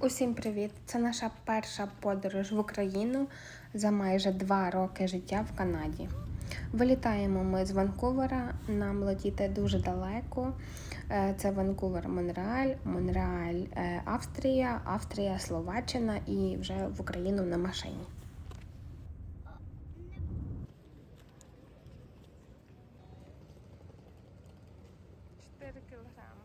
Усім привіт! Це наша перша подорож в Україну за майже два роки життя в Канаді. Вилітаємо ми з Ванкувера. Нам летіти дуже далеко. Е, Це Ванкувер, Монреаль, Монреаль, е, Австрія, Австрія, Словаччина і вже в Україну на машині. Чотири кілограми.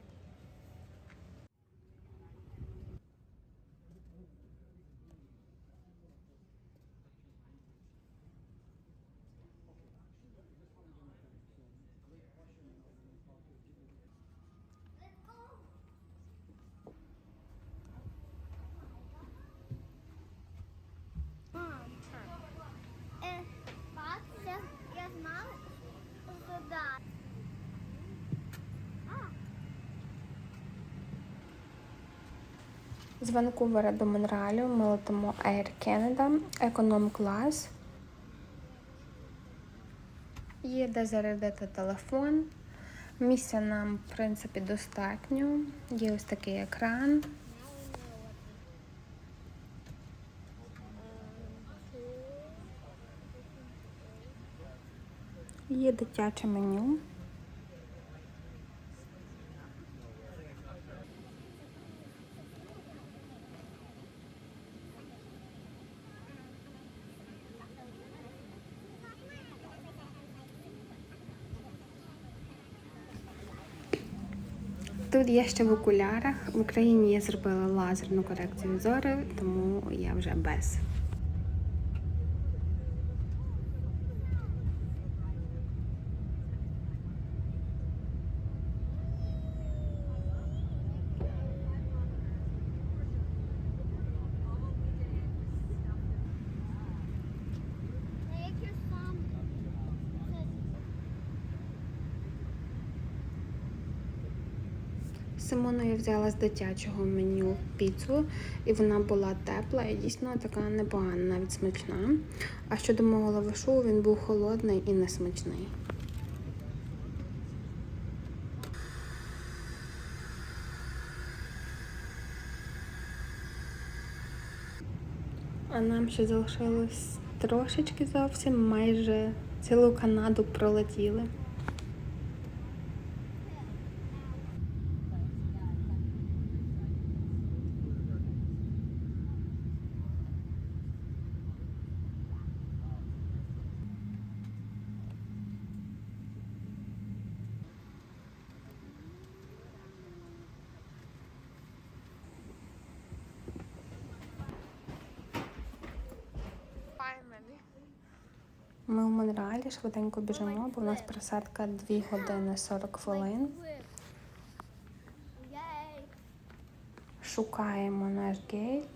Е, Пап, я, я знала, що да. З Ванкувера до Монреалю ми летимо Air Canada, економ клас. Є де зарядити телефон. Місця нам, в принципі, достатньо. Є ось такий екран. Є дитяче меню. Тут я ще в окулярах. В Україні я зробила лазерну корекцію зору, тому я вже без. З Симоною я взяла з дитячого меню піцу, і вона була тепла і дійсно така непогана, навіть смачна. А щодо мого лавашу, він був холодний і несмачний. А нам ще залишилось трошечки зовсім, майже цілу Канаду пролетіли. Ми в Монреалі швиденько біжимо, бо у нас присадка 2 години 40 хвилин. Шукаємо наш гейт.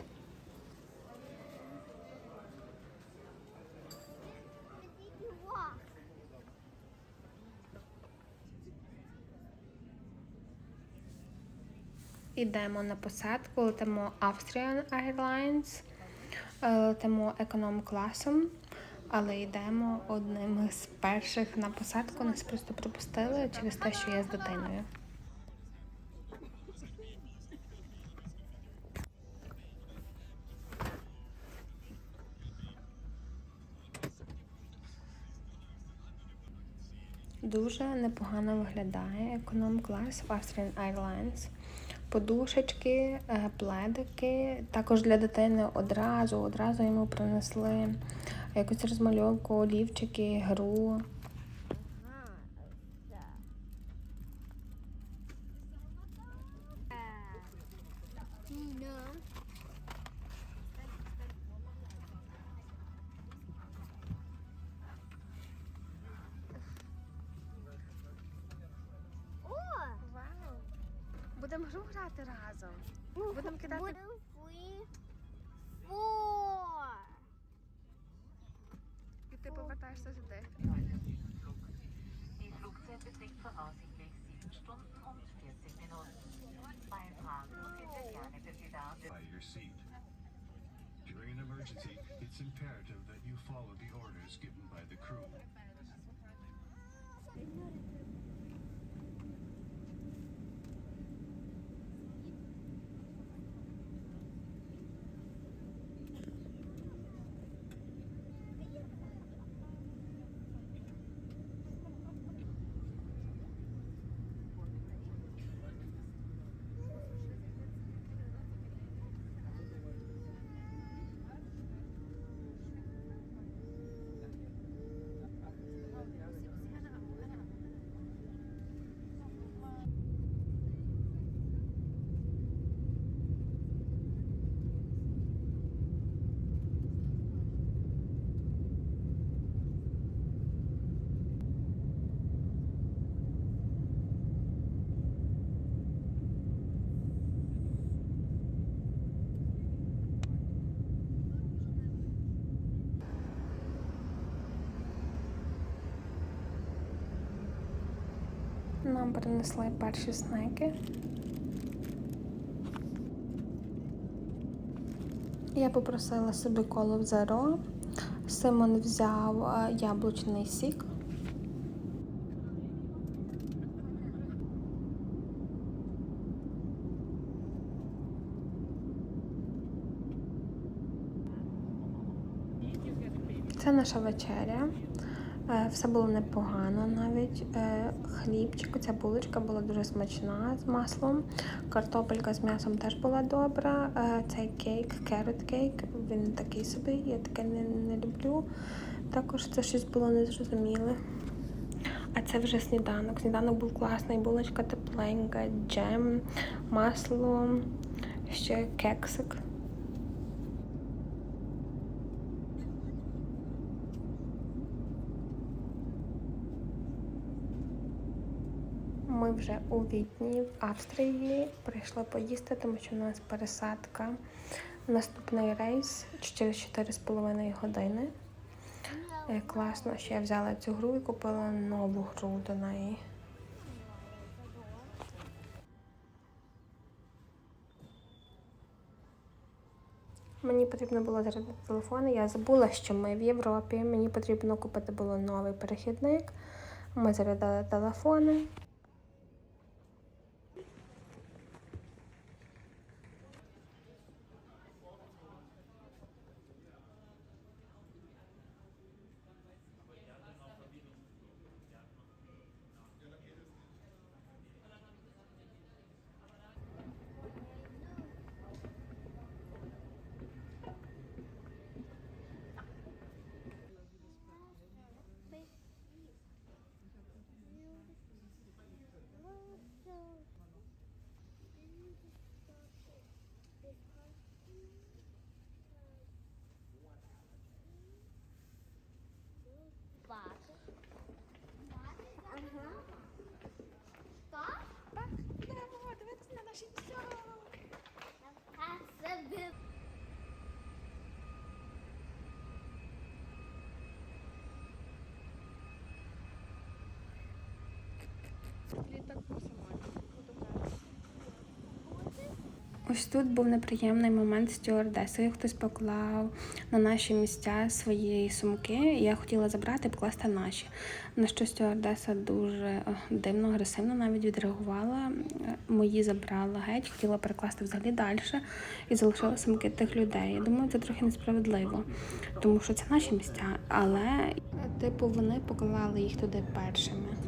Ідемо на посадку, летимо Austrian Airlines, е, летимо економ класом, але йдемо одним з перших на посадку. Нас просто пропустили через те, що я з дитиною. Дуже непогано виглядає економ клас в Austrian Airlines. Подушечки, е, пледики. Також для дитини одразу, одразу йому принесли якусь розмальовку, олівчики, гру. Будемо гру грати разом. Будемо кидати. Gerne für Pedale. by your seat. During an emergency, it's imperative that you follow the orders given by the crew. Нам принесли перші снеки. Я попросила собі колу в зеро. Симон взяв е, яблучний сік. Це наша вечеря. Е, Все було непогано навіть. Е, Хлібчик, ця булочка була дуже смачна з маслом. Картопелька з м'ясом теж була добра. Е, Цей кейк, керот кейк, він такий собі, я таке не, не люблю. Також це щось було незрозуміле. А це вже сніданок. Сніданок був класний, булочка тепленька, джем, масло, ще кексик. Ми вже у Відні, в Австрії. Прийшли поїсти, тому що у нас пересадка. Наступний рейс через 4,5 години. Е, Класно, що я взяла цю гру і купила нову гру до неї. Мені потрібно було зарядити телефон. Я забула, що ми в Європі. Мені потрібно купити було новий перехідник. Ми зарядили телефони. Бати. Ага. Так? Йдемо дивитися на наші А себе. Ось тут був неприємний момент з стюардесою. Хтось поклав на наші місця свої сумки. і Я хотіла забрати і покласти наші. На що стюардеса дуже е, дивно, агресивно навіть відреагувала. Мої забрала геть, хотіла перекласти взагалі далі і залишила сумки тих людей. Я думаю, це трохи несправедливо, тому що це наші місця, але типу вони поклали їх туди першими.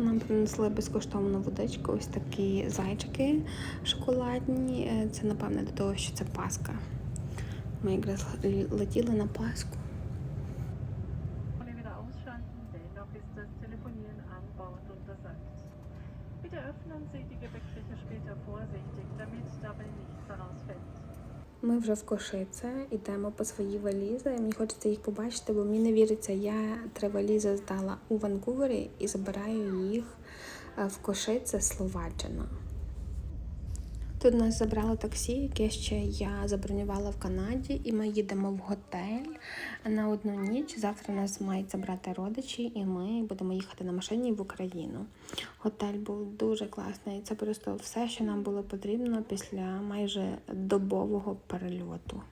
Нам принесли безкоштовну водичку, ось такі зайчики шоколадні. Е, Це, напевне, до того, що це Пасха. Ми якраз летіли на Пасху. Bitte öffnen Sie die Gepäckfächer später vorsichtig, damit dabei nichts herausfällt. Ми вже в Кошице, йдемо по свої валізи. Мені хочеться їх побачити, бо мені не віриться, я три валізи здала у Ванкувері і забираю їх е, в Кошице, Словаччина. Тут нас забрало таксі, яке ще я забронювала в Канаді, і ми їдемо в готель на одну ніч. Завтра нас мають забрати родичі, і ми будемо їхати на машині в Україну. Готель був дуже класний. Це просто все, що нам було потрібно після майже добового перельоту.